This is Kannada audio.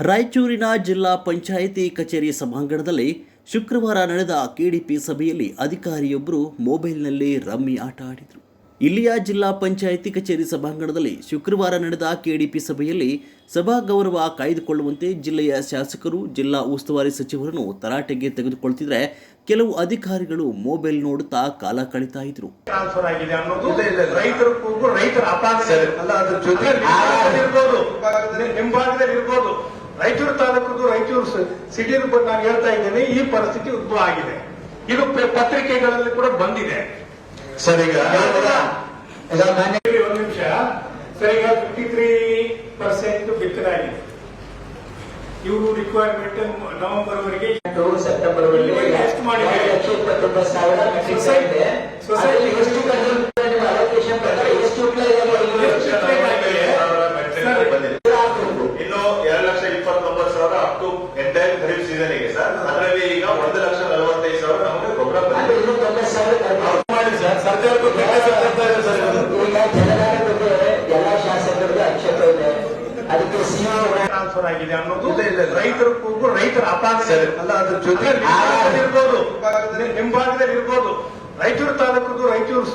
ರಾಯಚೂರಿನ ಜಿಲ್ಲಾ ಪಂಚಾಯಿತಿ ಕಚೇರಿ ಸಭಾಂಗಣದಲ್ಲಿ ಶುಕ್ರವಾರ ನಡೆದ ಕೆಡಿಪಿ ಸಭೆಯಲ್ಲಿ ಅಧಿಕಾರಿಯೊಬ್ಬರು ಮೊಬೈಲ್ನಲ್ಲಿ ರಮ್ಮಿ ಆಟ ಆಡಿದರು. ಇಲ್ಲಿಯ ಜಿಲ್ಲಾ ಪಂಚಾಯಿತಿ ಕಚೇರಿ ಸಭಾಂಗಣದಲ್ಲಿ ಶುಕ್ರವಾರ ನಡೆದ ಕೆಡಿಪಿ ಸಭೆಯಲ್ಲಿ ಸಭಾ ಗೌರವ ಕಾಯ್ದುಕೊಳ್ಳುವಂತೆ ಜಿಲ್ಲೆಯ ಶಾಸಕರು ಜಿಲ್ಲಾ ಉಸ್ತುವಾರಿ ಸಚಿವರನ್ನು ತರಾಟೆಗೆ ತೆಗೆದುಕೊಳ್ತಿದ್ರೆ ಕೆಲವು ಅಧಿಕಾರಿಗಳು ಮೊಬೈಲ್ ನೋಡುತ್ತಾ ಕಾಲ ಕಳೀತಾ ಇದ್ರು. ರಾಯಚೂರು ತಾಲೂಕು ರಾಯಚೂರು ಸಿಟಿ ಬಂದು ನಾನು ಹೇಳ್ತಾ ಇದ್ದೇನೆ ಈ ಪರಿಸ್ಥಿತಿ ಉದ್ಭವ ಆಗಿದೆ. ಇದು ಪತ್ರಿಕೆಗಳಲ್ಲಿ ಕೂಡ ಬಂದಿದೆ. ಸರ್ ಈಗ ಒಂದು ನಿಮಿಷ. ಸರ್ ಈಗ ಫಿಫ್ಟಿ ತ್ರೀ ಪರ್ಸೆಂಟ್ ಬಿತ್ತನೆ ಆಗಿದೆ. ಇವರು ರಿಕ್ವೈರ್ಮೆಂಟ್ ನವೆಂಬರ್ ವರೆಗೆ ಸೆಪ್ಟೆಂಬರ್ ಇದೆ. ಸೊಸೈಟಿ- ಎಷ್ಟು ಅಲೋಕೇಶನ್ ಪ್ರಕಾರ ಎಷ್ಟು ಉಪಯೋಗ ಮಾಡಿದ್ದೀರಿ? ಎಷ್ಟು ಉಪಯೋಗ ಆಗಿದೆ? ಸರ್, ಬಂದಿದೆ. ಹಾಕ್ಬೇಕು. ಇನ್ನು ಎರಡು ಲಕ್ಷ ಇಪ್ಪತ್ತೊಂಬತ್ತು ಸಾವಿರ ಅಪ್ ಟು ಎಂಟೈರ್ ಖರೀಫ್ ಸೀಸನ್ಗೆ ಸರ್ ಅದರಲ್ಲಿ ಈಗ ಒಂದು ಲಕ್ಷ ನಲವತ್ತೈದು ಸಾವಿರ ನಮಗೆ ಕಡಿಮೆ. ಮಾಡಿ ಸರ್. ಸರ್ಕಾರಕ್ಕೂ ಎಲ್ಲ ಶಾಸಕರಿಗೆ ಅಕ್ಷತೆ ಇದೆ. ಅದಕ್ಕೆ ಸಿಎಂ ಟ್ರಾನ್ಸ್ಫರ್ ಆಗಿದೆ ಅನ್ನೋದು. ರೈತರ ರೈತರ ಅಪಾದನೆ ಅಲ್ಲ, ಅದ್ರ ಜೊತೆ- ಇರ್ಬೋದು. ನಿಮ್ ಭಾಗದಲ್ಲಿ ಇರ್ಬೋದು. ರಾಯಚೂರು ತಾಲೂಕು ರಾಯಚೂರು